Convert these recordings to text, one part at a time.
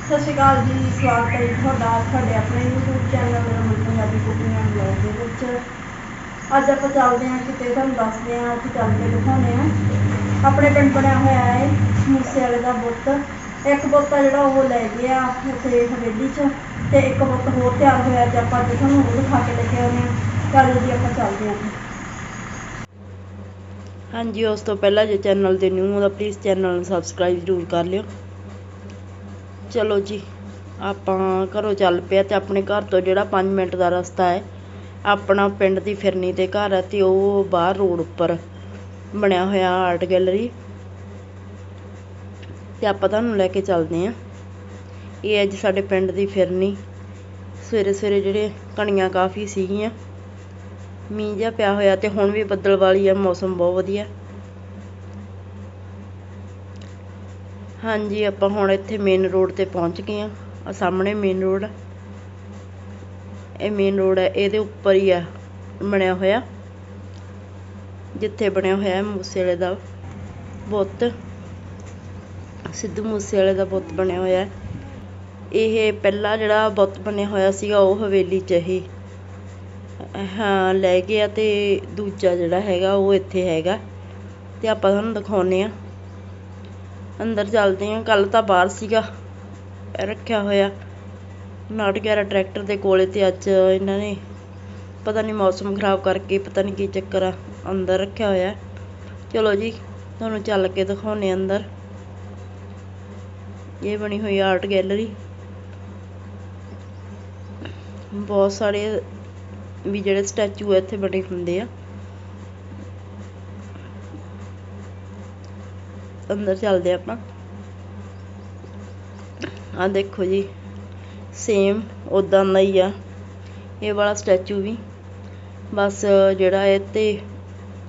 ਸਤਿ ਸ਼੍ਰੀ ਅਕਾਲ ਜੀ, ਸਵਾਗਤ ਹੈ ਜੀ ਤੁਹਾਡਾ, ਤੁਹਾਡੇ ਆਪਣੇ YouTube channel Raman Punjabi cooking and vlog ਦੇ ਵਿੱਚ। ਅੱਜ ਆਪਾਂ ਚੱਲਦੇ ਹਾਂ ਕਿਤੇ, ਤੁਹਾਨੂੰ ਦੱਸਦੇ ਹਾਂ, ਅਸੀਂ ਚੱਲ ਕੇ ਦਿਖਾਉਂਦੇ ਹਾਂ। ਆਪਣੇ ਪਿੰਡ ਬਣਿਆ ਹੋਇਆ ਹੈ ਮੂਸੇ ਵਾਲੇ ਦਾ ਬੁੱਤ। ਇੱਕ ਬੁੱਤ ਆ ਜਿਹੜਾ ਉਹ ਲੈ ਗਿਆ ਉੱਥੇ ਹਵੇਲੀ 'ਚ ਤੇ ਇੱਕ ਬੁੱਤ ਹੋਰ ਤਿਆਰ ਹੋਇਆ ਅੱਜ ਆਪਾਂ ਅੱਜ ਤੁਹਾਨੂੰ ਉਹ ਦਿਖਾ ਕੇ ਲੈ ਕੇ ਆਉਂਦੇ ਹਾਂ। ਚੱਲੋ ਜੀ, ਆਪਾਂ ਚੱਲਦੇ ਹਾਂ। ਹਾਂਜੀ, ਉਸ ਤੋਂ ਪਹਿਲਾਂ ਜੇ ਚੈਨਲ ਤੇ ਨਿਊ ਹੋ ਤਾਂ ਪਲੀਜ਼ ਚੈਨਲ ਨੂੰ ਸਬਸਕ੍ਰਾਈਬ ਜ਼ਰੂਰ ਕਰ ਲਿਓ। ਚਲੋ ਜੀ, ਆਪਾਂ ਘਰੋਂ ਚੱਲ ਪਿਆ ਤੇ ਆਪਣੇ ਘਰ ਤੋਂ ਜਿਹੜਾ 5 ਮਿੰਟ ਦਾ ਰਸਤਾ ਹੈ, ਆਪਣਾ ਪਿੰਡ ਦੀ ਫਿਰਨੀ ਤੇ ਘਰ ਹੈ ਤੇ ਉਹ ਬਾਹਰ ਰੋਡ ਉੱਪਰ ਬਣਿਆ ਹੋਇਆ ਆਰਟ ਗੈਲਰੀ ਤੇ ਆਪਾਂ ਤੁਹਾਨੂੰ ਲੈ ਕੇ ਚੱਲਦੇ ਆਂ ਇਹ ਅੱਜ ਸਾਡੇ ਪਿੰਡ ਦੀ ਫਿਰਨੀ। ਸਵੇਰੇ ਸਵੇਰੇ ਜਿਹੜੇ ਕਣੀਆਂ ਕਾਫੀ ਸੀਗੀਆਂ। ਮੀਂਹ ਜਿਹਾ ਪਿਆ ਹੋਇਆ ਤੇ ਹੁਣ ਵੀ ਬੱਦਲ ਵਾਲੀ ਆ, ਮੌਸਮ ਬਹੁਤ ਵਧੀਆ। ਹਾਂਜੀ, ਆਪਾਂ ਹੁਣ ਇੱਥੇ ਮੇਨ ਰੋਡ ਤੇ ਪਹੁੰਚ ਗਏ ਆ ਆ ਸਾਹਮਣੇ ਮੇਨ ਰੋਡ ਆ। ਇਹ ਮੇਨ ਰੋਡ ਹੈ ਇਹਦੇ ਉੱਪਰ ਹੀ ਆ, ਬਣਿਆ ਹੋਇਆ। ਜਿੱਥੇ ਬਣਿਆ ਹੋਇਆ ਹੈ ਮੂਸੇ ਵਾਲੇ ਦਾ ਬੁੱਤ। ਸਿੱਧੂ ਮੂਸੇ ਵਾਲੇ ਦਾ ਬੁੱਤ ਬਣਿਆ ਹੋਇਆ ਇਹ ਪਹਿਲਾ ਜਿਹੜਾ ਬੁੱਤ ਬਣਿਆ ਹੋਇਆ ਸੀਗਾ, ਉਹ ਹਵੇਲੀ 'ਚ ਹੀ। ਹਾਂ, ਲੈ ਗਿਆ ਅਤੇ ਦੂਜਾ ਜਿਹੜਾ ਹੈਗਾ ਉਹ ਇੱਥੇ ਹੈਗਾ। ਅਤੇ ਆਪਾਂ ਤੁਹਾਨੂੰ ਦਿਖਾਉਂਦੇ ਹਾਂ। ਅੰਦਰ ਚੱਲਦੇ ਹਾਂ। ਕੱਲ ਤਾਂ ਬਾਹਰ ਸੀਗਾ, ਰੱਖਿਆ ਹੋਇਆ। ਨਾਟ ਗਿਆਰਾਂ ਟਰੈਕਟਰ ਦੇ ਕੋਲੇ ਤੇ ਅੱਜ ਇਹਨਾਂ ਨੇ ਪਤਾ ਨਹੀਂ ਮੌਸਮ ਖਰਾਬ ਕਰਕੇ ਪਤਾ ਨਹੀਂ ਕੀ ਚੱਕਰ ਆ, ਅੰਦਰ ਰੱਖਿਆ ਹੋਇਆ। ਚਲੋ ਜੀ, ਤੁਹਾਨੂੰ ਚੱਲ ਕੇ ਦਿਖਾਉਨੇ ਅੰਦਰ। ਇਹ ਬਣੀ ਹੋਈ ਆਰਟ ਗੈਲਰੀ ਬਹੁਤ ਸਾਰੇ ਵੀ ਜਿਹੜੇ ਸਟੈਚੂ ਇੱਥੇ ਬਣੇ ਹੁੰਦੇ ਆ। ਅੰਦਰ ਚੱਲਦੇ ਆਪਾਂ। ਆ ਦੇਖੋ ਜੀ ਸੇਮ ਉਦਾਂ ਦਾ ਹੀ ਆ। ਇਹ ਵਾਲਾ ਸਟੈਚੂ ਵੀ। ਬਸ ਜਿਹੜਾ ਇਹ ਤੇ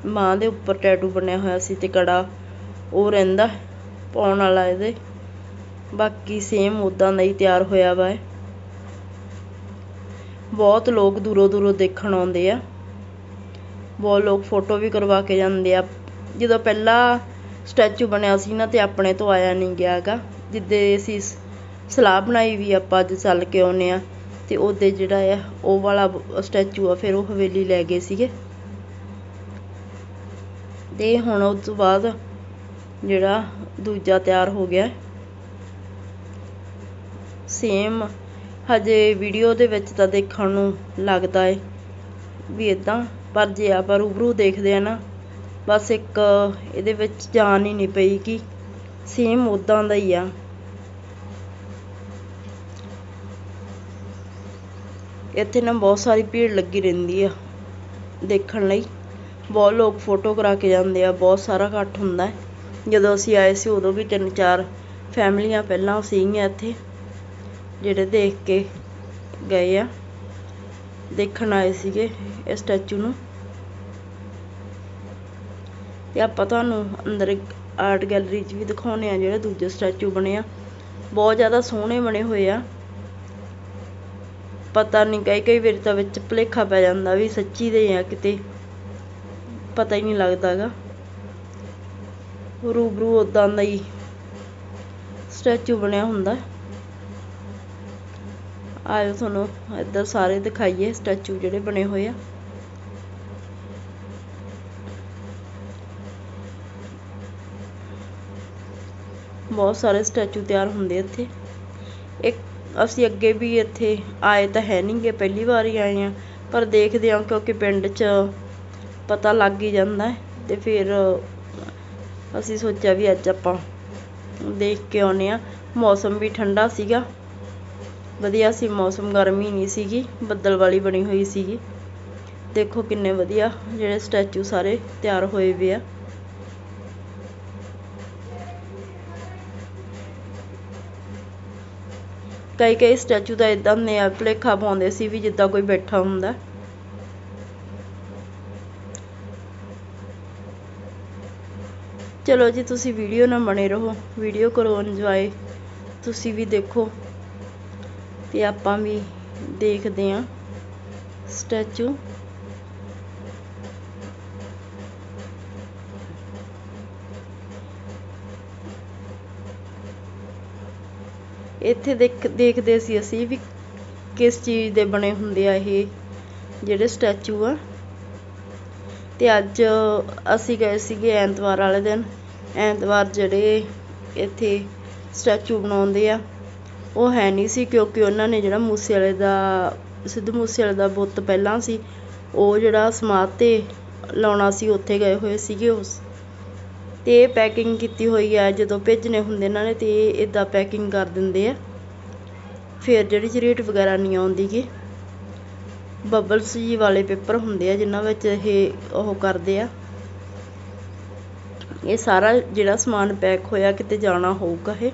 ਮਾਂ ਦੇ ਉੱਪਰ ਟੈਟੂ ਬਣਿਆ ਹੋਇਆ ਸੀ ਤੇ ਕੜਾ, ਉਹ ਰਹਿੰਦਾ, ਪਾਉਣ ਵਾਲਾ ਇਹਦੇ। ਬਾਕੀ ਸੇਮ ਉਦਾਂ ਦਾ ਹੀ ਤਿਆਰ ਹੋਇਆ ਵਾ ਬਹੁਤ ਲੋਕ ਦੂਰੋਂ ਦੂਰੋਂ ਦੇਖਣ ਆਉਂਦੇ ਆ। ਬਹੁਤ ਲੋਕ ਫੋਟੋ ਵੀ ਕਰਵਾ ਕੇ ਜਾਂਦੇ ਆ। ਜਦੋਂ ਪਹਿਲਾ ਸਟੈਚੂ ਬਣਿਆ ਸੀ ਨਾ ਤੇ ਆਪਣੇ ਤੋਂ ਆਇਆ ਨਹੀਂ ਗਿਆ ਗਾ ਜਿੱਦੇ ਅਸੀਂ ਸਲਾਹ ਬਣਾਈ ਵੀ ਆਪਾਂ ਅੱਜ ਚੱਲ ਕੇ ਆਉਨੇ ਆ। ਤੇ ਉਹਦੇ ਜਿਹੜਾ ਆ, ਉਹ ਵਾਲਾ ਸਟੈਚੂ ਆ, ਫਿਰ ਉਹ ਹਵੇਲੀ ਲੈ ਗਏ ਸੀਗੇ। ਤੇ ਹੁਣ ਉਸ ਤੋਂ ਬਾਅਦ ਜਿਹੜਾ ਦੂਜਾ ਤਿਆਰ ਹੋ ਗਿਆ। ਸੇਮ ਹਜੇ ਵੀਡੀਓ ਦੇ ਵਿੱਚ ਤਾਂ ਦੇਖਣ ਨੂੰ ਲੱਗਦਾ ਏ ਵੀ ਇੱਦਾਂ ਪਰ ਜੇ ਆਪਾਂ ਰੂਬਰੂ ਦੇਖਦੇ ਆ ਨਾ, ਬਸ ਇੱਕ ਇਹਦੇ ਵਿੱਚ ਜਾਨ ਹੀ ਨਹੀਂ ਪਈ ਕਿ ਸੇਮ ਉਦਾਂ ਦਾ ਹੀ ਆ। ਇੱਥੇ ਨਾ ਬਹੁਤ ਸਾਰੀ ਭੀੜ ਲੱਗੀ ਰਹਿੰਦੀ ਆ ਦੇਖਣ ਲਈ। ਬਹੁਤ ਲੋਕ ਫੋਟੋ ਕਰਾ ਕੇ ਜਾਂਦੇ ਆ, ਬਹੁਤ ਸਾਰਾ ਇਕੱਠ ਹੁੰਦਾ ਹੈ ਜਦੋਂ ਅਸੀਂ ਆਏ ਸੀ ਉਦੋਂ ਵੀ ਤਿੰਨ ਚਾਰ ਫੈਮਲੀਆਂ ਪਹਿਲਾਂ ਸੀਗੀਆਂ ਇੱਥੇ। ਜਿਹੜੇ ਦੇਖ ਕੇ ਗਏ ਆ, ਦੇਖਣ ਆਏ ਸੀਗੇ ਇਹ ਸਟੈਚੂ ਨੂੰ। ਤੇ ਆਪਾਂ ਤੁਹਾਨੂੰ ਅੰਦਰ ਇੱਕ ਆਰਟ ਗੈਲਰੀ 'ਚ ਵੀ ਦਿਖਾਉਨੇ ਆ ਜਿਹੜੇ ਦੂਜੇ ਸਟੈਚੂ ਬਣੇ ਆ। ਬਹੁਤ ਜ਼ਿਆਦਾ ਸੋਹਣੇ ਬਣੇ ਹੋਏ ਆ। ਪਤਾ ਨਹੀਂ, ਕਈ ਕਈ ਵਾਰੀ ਤਾਂ ਵਿੱਚ ਭੁਲੇਖਾ ਪੈ ਜਾਂਦਾ ਵੀ ਸੱਚੀ ਦੇ ਆ ਕਿਤੇ। ਪਤਾ ਹੀ ਨਹੀਂ ਲੱਗਦਾ ਗਾ। ਰੂਬਰੂ ਉਦਾਂ ਦਾ ਹੀ ਸਟੈਚੂ ਬਣਿਆ ਹੁੰਦਾ। ਆਇਓ ਤੁਹਾਨੂੰ ਇੱਧਰ ਸਾਰੇ ਦਿਖਾਈਏ, ਸਟੈਚੂ ਜਿਹੜੇ ਬਣੇ ਹੋਏ ਆ। ਬਹੁਤ ਸਾਰੇ ਸਟੈਚੂ ਤਿਆਰ ਹੁੰਦੇ ਇੱਥੇ। ਇੱਕ ਅਸੀਂ ਅੱਗੇ ਵੀ ਇੱਥੇ ਆਏ ਤਾਂ ਹੈ ਨਹੀਂਗੇ ਪਹਿਲੀ ਵਾਰ ਹੀ ਆਏ ਆ, ਪਰ ਦੇਖਦੇ ਹਾਂ ਕਿਉਂਕਿ ਪਿੰਡ 'ਚ ਪਤਾ ਲੱਗ ਹੀ ਜਾਂਦਾ ਤੇ ਫਿਰ ਅਸੀਂ ਸੋਚਿਆ ਵੀ ਅੱਜ ਆਪਾਂ ਦੇਖ ਕੇ ਆਉਨੇ ਆ। ਮੌਸਮ ਵੀ ਠੰਡਾ ਸੀਗਾ। ਵਧੀਆ ਸੀ, ਮੌਸਮ ਗਰਮੀ ਨਹੀਂ ਸੀਗੀ, ਬੱਦਲ ਵਾਲੀ ਬਣੀ ਹੋਈ ਸੀਗੀ। ਦੇਖੋ ਕਿੰਨੇ ਵਧੀਆ ਜਿਹੜੇ ਸਟੈਚੂ ਸਾਰੇ ਤਿਆਰ ਹੋਏ ਵੇ ਆ। ਕਈ ਕਈ ਸਟੈਚੂ ਦਾ ਇਦਾਂ ਦੇ ਆ ਭੁਲੇਖਾ ਪਾਉਂਦੇ ਸੀ ਵੀ ਜਿੱਦਾਂ ਕੋਈ ਬੈਠਾ ਹੁੰਦਾ। ਚਲੋ ਜੀ, ਤੁਸੀਂ ਵੀਡੀਓ ਨਾਲ ਬਣੇ ਰਹੋ, ਵੀਡੀਓ ਕਰੋ ਇੰਜੋਏ ਤੁਸੀਂ ਵੀ ਦੇਖੋ। ਤੇ ਆਪਾਂ ਵੀ ਦੇਖਦੇ ਹਾਂ ਸਟੈਚੂ। ਇੱਥੇ ਦੇਖ, ਦੇਖਦੇ ਸੀ ਅਸੀਂ ਵੀ ਕਿਸ ਚੀਜ਼ ਦੇ ਬਣੇ ਹੁੰਦੇ ਆ ਇਹ ਜਿਹੜੇ ਸਟੈਚੂ ਆ। ਤੇ ਅੱਜ ਅਸੀਂ ਗਏ ਸੀਗੇ ਐਤਵਾਰ ਵਾਲੇ ਦਿਨ। ਐਤਵਾਰ ਜਿਹੜੇ ਇੱਥੇ ਸਟੈਚੂ ਬਣਾਉਂਦੇ ਆ। ਉਹ ਹੈ ਨਹੀਂ ਸੀ ਕਿਉਂਕਿ ਉਹਨਾਂ ਨੇ ਜਿਹੜਾ ਮੂਸੇ ਵਾਲੇ ਦਾ, ਸਿੱਧੂ ਮੂਸੇ ਵਾਲੇ ਦਾ ਬੁੱਤ ਪਹਿਲਾਂ ਸੀ, ਉਹ ਜਿਹੜਾ ਸਮਾਧ ਤੇ ਲਾਉਣਾ ਸੀ, ਉੱਥੇ ਗਏ ਹੋਏ ਸੀਗੇ ਉਸ। ਅਤੇ ਇਹ ਪੈਕਿੰਗ ਕੀਤੀ ਹੋਈ ਆ ਜਦੋਂ ਭੇਜਣੇ ਹੁੰਦੇ ਇਹਨਾਂ ਨੇ ਤੇ ਇਹ ਇਦਾਂ ਪੈਕਿੰਗ ਕਰ ਦਿੰਦੇ ਆ। ਫਿਰ ਜਿਹੜੀ ਝਰੀਟ ਵਗੈਰਾ ਨਹੀਂ ਆਉਂਦੀ ਗੀ ਬਬਲਸ ਜੀ ਵਾਲੇ ਪੇਪਰ ਹੁੰਦੇ ਆ, ਜਿਨ੍ਹਾਂ ਵਿੱਚ ਇਹ ਉਹ ਕਰਦੇ ਆ। ਇਹ ਸਾਰਾ ਜਿਹੜਾ ਸਮਾਨ ਪੈਕ ਹੋਇਆ, ਕਿਤੇ ਜਾਣਾ ਹੋਊਗਾ ਇਹ।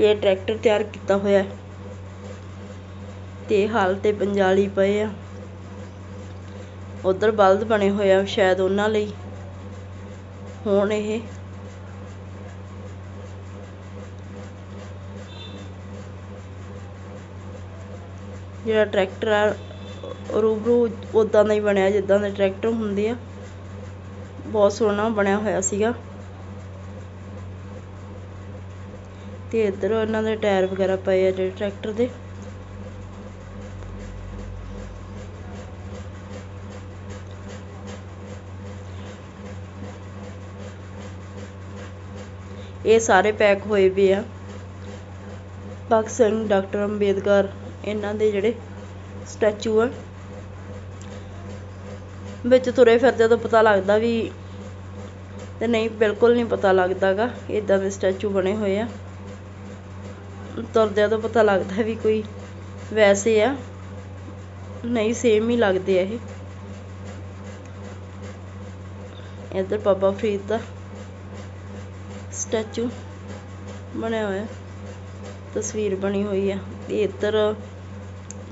ਤੇ ਟਰੈਕਟਰ ਤਿਆਰ ਕੀਤਾ ਹੋਇਆ ਤੇ ਹਾਲ ਤੇ ਪੰਜਾਲੀ ਪਏ ਆ। ਉਧਰ ਬਲਦ ਬਣੇ ਹੋਏ ਆ ਸ਼ਾਇਦ ਉਹਨਾਂ ਲਈ। ਹੁਣ ਇਹ ਜਿਹੜਾ ਟਰੈਕਟਰ ਆ, ਰੂਬਰੂ ਉਦਾਂ ਦਾ ਹੀ ਬਣਿਆ ਜਿੱਦਾਂ ਦੇ ਟਰੈਕਟਰ ਹੁੰਦੇ ਆ। ਬਹੁਤ ਸੋਹਣਾ ਬਣਿਆ ਹੋਇਆ ਸੀਗਾ। ਤੇ ਇੱਧਰ ਇਹਨਾਂ ਦੇ ਟਾਇਰ ਵਗੈਰਾ ਪਏ ਆ ਜਿਹੜੇ ਟਰੈਕਟਰ ਦੇ। ਇਹ ਸਾਰੇ ਪੈਕ ਹੋਏ ਵੀ ਆ। ਭਗਤ ਸਿੰਘ, ਡਾਕਟਰ ਅੰਬੇਦਕਰ, ਇਹਨਾਂ ਦੇ ਜਿਹੜੇ ਸਟੈਚੂ ਆ। ਵਿੱਚ ਤੁਰੇ ਫਿਰਦੇ ਤਾਂ ਪਤਾ ਲੱਗਦਾ ਵੀ ਤੇ ਨਹੀਂ, ਬਿਲਕੁਲ ਨਹੀਂ ਪਤਾ ਲੱਗਦਾਗਾ ਇਦਾਂ ਦੇ ਸਟੈਚੂ ਬਣੇ ਹੋਏ ਆ। ਤੁਰਦਿਆਂ ਤੋਂ ਪਤਾ ਲੱਗਦਾ ਵੀ ਕੋਈ ਵੈਸੇ ਆ। ਨਹੀਂ ਸੇਮ ਹੀ ਲੱਗਦੇ ਆ ਇਹ। ਇੱਧਰ ਬਾਬਾ ਫਰੀਦ ਦਾ ਸਟੈਚੂ ਬਣਿਆ ਹੋਇਆ। ਤਸਵੀਰ ਬਣੀ ਹੋਈ ਆ। ਤੇ ਇੱਧਰ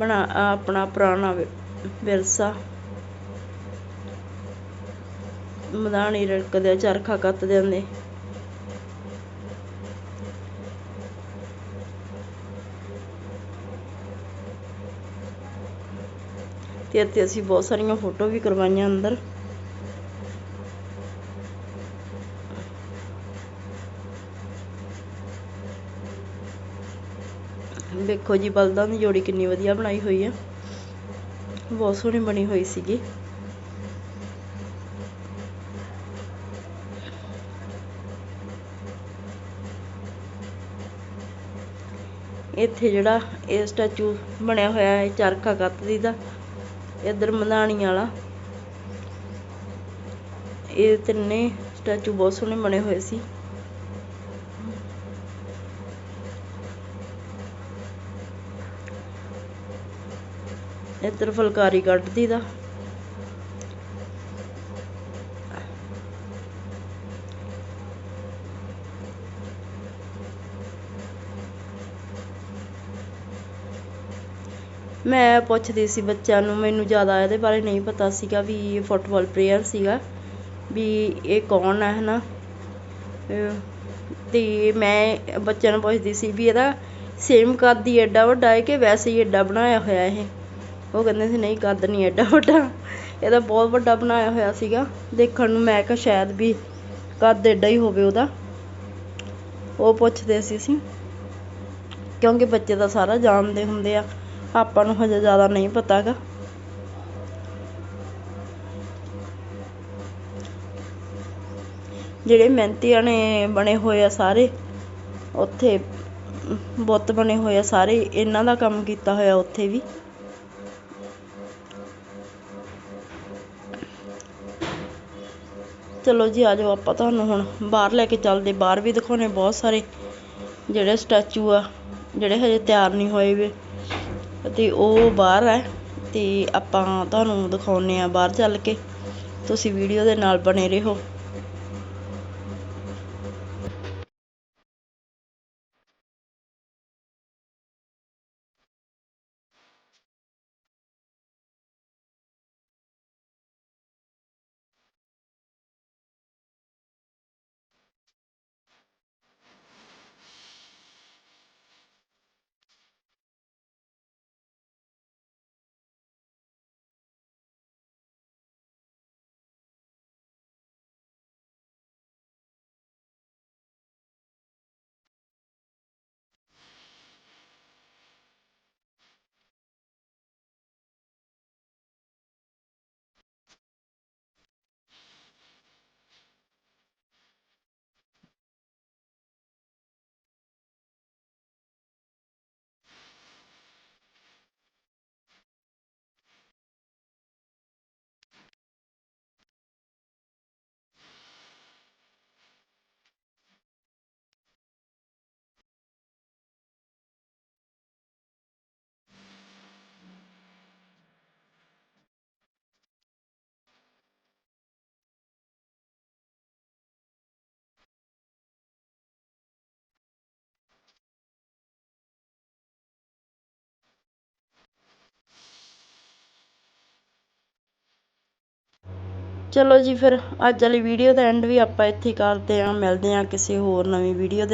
ਬਣਾ, ਆਪਣਾ ਪੁਰਾਣਾ ਵਿਰਸਾ। ਮਦਾਨੀ ਰੜਕਦੇ ਆ, ਚਰਖਾ ਕੱਤਦੇ ਹੁੰਦੇ। ਤੇ ਇੱਥੇ ਅਸੀਂ ਬਹੁਤ ਸਾਰੀਆਂ ਫੋਟੋ ਵੀ ਕਰਵਾਈਆਂ ਅੰਦਰ। ਵੇਖੋ ਜੀ, ਬਲਦਾਂ ਦੀ ਜੋੜੀ ਕਿੰਨੀ ਵਧੀਆ ਬਣਾਈ ਹੋਈ ਹੈ। ਬਹੁਤ ਸੋਹਣੀ ਬਣੀ ਹੋਈ ਸੀਗੀ। ਇੱਥੇ ਜਿਹੜਾ ਇਹ ਸਟੈਚੂ ਬਣਿਆ ਹੋਇਆ ਹੈ, ਚਰਖਾ ਕੱਤਦੀ ਦਾ ਇਧਰ ਮਧਾਣੀ ਵਾਲਾ। ਇਹ ਤਿੰਨੇ ਸਟੈਚੂ ਬਹੁਤ ਸੋਹਣੇ ਬਣੇ ਹੋਏ ਸੀ। ਇੱਧਰ ਫੁਲਕਾਰੀ ਕੱਢਦੀ ਦਾ। ਮੈਂ ਪੁੱਛਦੀ ਸੀ ਬੱਚਿਆਂ ਨੂੰ, ਮੈਨੂੰ ਜ਼ਿਆਦਾ ਇਹਦੇ ਬਾਰੇ ਨਹੀਂ ਪਤਾ ਸੀਗਾ ਵੀ ਇਹ ਫੁੱਟਬਾਲ ਪਲੇਅਰ ਸੀਗਾ, ਵੀ ਇਹ ਕੌਣ ਹੈ ਨਾ ਅਤੇ ਮੈਂ ਬੱਚਿਆਂ ਨੂੰ ਪੁੱਛਦੀ ਸੀ ਵੀ ਇਹਦਾ ਸੇਮ ਕੱਦ ਹੀ ਐਡਾ ਵੱਡਾ ਹੈ ਕਿ ਵੈਸੇ ਹੀ ਐਡਾ ਬਣਾਇਆ ਹੋਇਆ ਇਹ? ਉਹ ਕਹਿੰਦੇ ਸੀ, ਨਹੀਂ, ਕੱਦ ਨਹੀਂ ਐਡਾ ਵੱਡਾ। ਇਹਦਾ ਬਹੁਤ ਵੱਡਾ ਬਣਾਇਆ ਹੋਇਆ ਸੀਗਾ। ਦੇਖਣ ਨੂੰ ਮੈਂ ਕਿਹਾ ਸ਼ਾਇਦ ਵੀ ਕੱਦ ਐਡਾ ਹੀ ਹੋਵੇ ਉਹਦਾ। ਉਹ ਪੁੱਛਦੇ ਸੀ ਅਸੀਂ, ਕਿਉਂਕਿ ਬੱਚੇ ਤਾਂ ਸਾਰਾ ਜਾਣਦੇ ਹੁੰਦੇ ਆ। ਆਪਾਂ ਨੂੰ ਹਜੇ ਜ਼ਿਆਦਾ ਨਹੀਂ ਪਤਾ ਗਾ ਜਿਹੜੇ ਮਿਹਨਤੀਆਂ ਨੇ ਬਣੇ ਹੋਏ ਆ ਸਾਰੇ, ਉੱਥੇ ਬੁੱਤ ਬਣੇ ਹੋਏ ਆ ਸਾਰੇ, ਇਹਨਾਂ ਦਾ ਕੰਮ ਕੀਤਾ ਹੋਇਆ ਉੱਥੇ ਵੀ। ਚਲੋ ਜੀ, ਆ ਜਾਓ ਆਪਾਂ ਤੁਹਾਨੂੰ ਹੁਣ ਬਾਹਰ ਲੈ ਕੇ ਚੱਲਦੇ। ਬਾਹਰ ਵੀ ਦਿਖਾਉਣੇ ਬਹੁਤ ਸਾਰੇ ਜਿਹੜੇ ਸਟੈਚੂ ਆ, ਜਿਹੜੇ ਹਜੇ ਤਿਆਰ ਨਹੀਂ ਹੋਏ ਵੇ। ਤੇ ਉਹ ਬਾਹਰ ਹੈ ਅਤੇ ਆਪਾਂ ਤੁਹਾਨੂੰ ਦਿਖਾਉਂਦੇ ਹਾਂ ਬਾਹਰ ਚੱਲ ਕੇ। ਤੁਸੀਂ ਵੀਡੀਓ ਦੇ ਨਾਲ ਬਣੇ ਰਹੋ। ਚਲੋ ਜੀ ਫਿਰ ਅੱਜ ਵਾਲੀ ਵੀਡੀਓ ਦਾ ਐਂਡ ਵੀ ਆਪਾਂ ਇੱਥੇ ਕਰਦੇ ਹਾਂ। ਮਿਲਦੇ ਹਾਂ ਕਿਸੇ ਹੋਰ ਨਵੀਂ ਵੀਡੀਓ ਦੇ